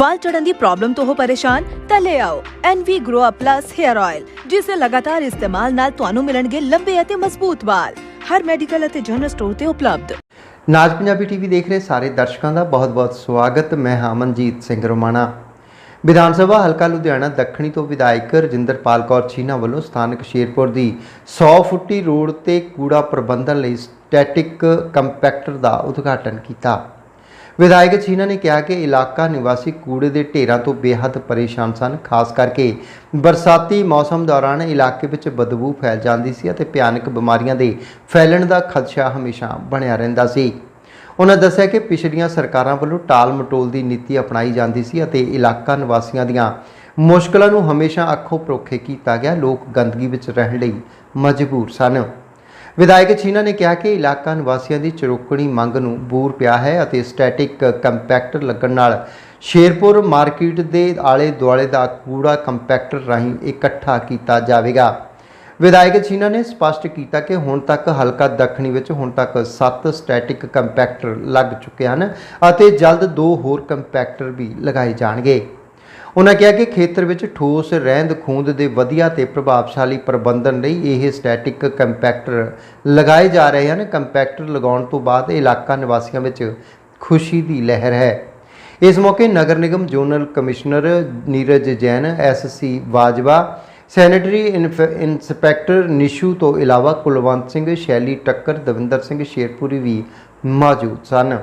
ਵਾਲ ਚੜਨ ਦੀ ਪ੍ਰੋਬਲਮ ਤੋਂ ਹੋ ਪਰੇਸ਼ਾਨ, ਤਾਂ ਲੈ ਆਓ NV Grow Up Plus Hair Oil ਜਿਸ ਦੇ ਲਗਾਤਾਰ ਇਸਤੇਮਾਲ ਨਾਲ ਤੁਹਾਨੂੰ ਮਿਲਣਗੇ ਲੰਬੇ ਅਤੇ ਮਜ਼ਬੂਤ ਵਾਲ। ਹਰ ਮੈਡੀਕਲ ਅਤੇ ਜਨਰਲ ਸਟੋਰ ਤੇ ਉਪਲਬਧ। ਨਾਜ ਪੰਜਾਬੀ ਟੀਵੀ ਦੇਖ ਰਹੇ ਸਾਰੇ ਦਰਸ਼ਕਾਂ ਦਾ ਬਹੁਤ-ਬਹੁਤ ਸਵਾਗਤ। ਮੈਂ ਹਾਂ ਮਨਜੀਤ ਸਿੰਘ ਰੋਮਾਣਾ। ਵਿਧਾਨ ਸਭਾ ਹਲਕਾ ਲੁਧਿਆਣਾ ਦੱਖਣੀ ਤੋਂ ਵਿਧਾਇਕ ਰਜਿੰਦਰਪਾਲ ਕੌਰ ਚੀਨਾ ਵੱਲੋਂ ਸਥਾਨਕ ਸ਼ੇਰਪੁਰ ਦੀ 100 ਫੁੱਟੀ ਰੋਡ ਤੇ ਕੂੜਾ ਪ੍ਰਬੰਧਨ ਲਈ ਸਟੈਟਿਕ ਕੰਪੈਕਟਰ ਦਾ ਉਦਘਾਟਨ ਕੀਤਾ। ਵਿਧਾਇਕ ਛੀਨਾ ਨੇ ਕਿਹਾ ਕਿ ਇਲਾਕਾ ਨਿਵਾਸੀ ਕੂੜੇ ਦੇ ਢੇਰਾਂ ਤੋਂ ਬੇਹੱਦ ਪਰੇਸ਼ਾਨ ਸਨ, ਖਾਸ ਕਰਕੇ ਬਰਸਾਤੀ ਮੌਸਮ ਦੌਰਾਨ ਇਲਾਕੇ ਵਿੱਚ ਬਦਬੂ ਫੈਲ ਜਾਂਦੀ ਸੀ ਅਤੇ ਭਿਆਨਕ ਬਿਮਾਰੀਆਂ ਦੇ ਫੈਲਣ ਦਾ ਖਦਸ਼ਾ ਹਮੇਸ਼ਾ ਬਣਿਆ ਰਹਿੰਦਾ ਸੀ। ਉਹਨਾਂ ਦੱਸਿਆ ਕਿ ਪਿਛਲੀਆਂ ਸਰਕਾਰਾਂ ਵੱਲੋਂ ਟਾਲ ਮਟੋਲ ਦੀ ਨੀਤੀ ਅਪਣਾਈ ਜਾਂਦੀ ਸੀ ਅਤੇ ਇਲਾਕਾ ਨਿਵਾਸੀਆਂ ਦੀਆਂ ਮੁਸ਼ਕਲਾਂ ਨੂੰ ਹਮੇਸ਼ਾ ਅੱਖੋਂ ਪਰੋਖੇ ਕੀਤਾ ਗਿਆ। ਲੋਕ ਗੰਦਗੀ ਵਿੱਚ ਰਹਿਣ ਲਈ ਮਜਬੂਰ ਸਨ। ਵਿਧਾਇਕ ਛੀਨਾ ਨੇ ਕਿਹਾ ਕਿ ਇਲਾਕਾ ਨਿਵਾਸੀਆਂ ਦੀ ਚਰੋਕਣੀ ਮੰਗ ਨੂੰ ਬੂਰ ਪਿਆ ਹੈ ਅਤੇ ਸਟੈਟਿਕ ਕੰਪੈਕਟਰ ਲੱਗਣ ਨਾਲ ਸ਼ੇਰਪੁਰ ਮਾਰਕੀਟ ਦੇ ਆਲੇ ਦੁਆਲੇ ਦਾ ਕੂੜਾ ਕੰਪੈਕਟਰ ਰਾਹੀਂ ਇਕੱਠਾ ਕੀਤਾ ਜਾਵੇਗਾ। ਵਿਧਾਇਕ ਛੀਨਾ ਨੇ ਸਪਸ਼ਟ ਕੀਤਾ ਕਿ ਹੁਣ ਤੱਕ ਹਲਕਾ ਦੱਖਣੀ ਵਿੱਚ ਹੁਣ ਤੱਕ 7 ਸਟੈਟਿਕ ਕੰਪੈਕਟਰ ਲੱਗ ਚੁੱਕੇ ਹਨ ਅਤੇ ਜਲਦ ਦੋ ਹੋਰ ਕੰਪੈਕਟਰ ਵੀ ਲਗਾਏ ਜਾਣਗੇ। ਉਹਨਾਂ ਕਿਹਾ ਕਿ ਖੇਤਰ ਵਿੱਚ ਠੋਸ, ਰਹਿੰਦ ਖੂੰਦ ਦੇ ਵਧੀਆ ਤੇ ਪ੍ਰਭਾਵਸ਼ਾਲੀ ਪ੍ਰਬੰਧਨ ਲਈ ਇਹ ਸਟੈਟਿਕ ਕੰਪੈਕਟਰ ਲਗਾਏ ਜਾ ਰਹੇ ਹਨ। ਕੰਪੈਕਟਰ ਲਗਾਉਣ ਤੋਂ ਬਾਅਦ ਇਲਾਕਾ ਨਿਵਾਸੀਆਂ ਵਿੱਚ ਖੁਸ਼ੀ ਦੀ ਲਹਿਰ ਹੈ। ਇਸ ਮੌਕੇ ਨਗਰ ਨਿਗਮ zonal commissioner Neeraj Jain S C Bajwa, sanitary inf- inspector Nishu ਤੋਂ ਇਲਾਵਾ ਕੁਲਵੰਤ ਸਿੰਘ, ਸ਼ੈਲੀ ਟੱਕਰ, ਦਵਿੰਦਰ ਸਿੰਘ ਸ਼ੇਰਪੁਰੀ ਵੀ ਮੌਜੂਦ ਸਨ।